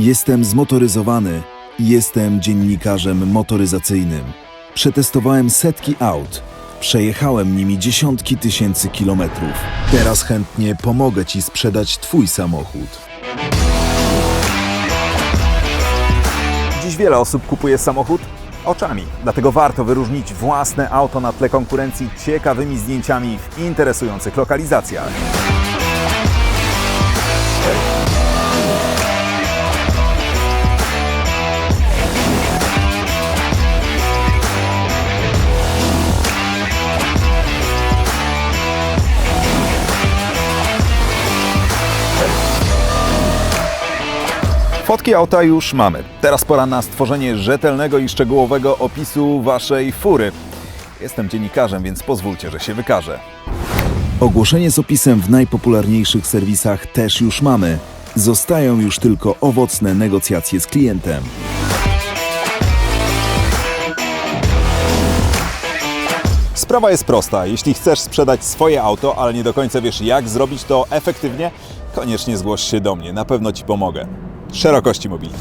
Jestem zmotoryzowany i jestem dziennikarzem motoryzacyjnym. Przetestowałem setki aut. Przejechałem nimi dziesiątki tysięcy kilometrów. Teraz chętnie pomogę Ci sprzedać Twój samochód. Dziś wiele osób kupuje samochód oczami, dlatego warto wyróżnić własne auto na tle konkurencji ciekawymi zdjęciami w interesujących lokalizacjach. Fotki auta już mamy. Teraz pora na stworzenie rzetelnego i szczegółowego opisu Waszej fury. Jestem dziennikarzem, więc pozwólcie, że się wykażę. Ogłoszenie z opisem w najpopularniejszych serwisach też już mamy. Zostają już tylko owocne negocjacje z klientem. Sprawa jest prosta. Jeśli chcesz sprzedać swoje auto, ale nie do końca wiesz jak zrobić to efektywnie, koniecznie zgłoś się do mnie. Na pewno Ci pomogę. Szerokości mobilnej.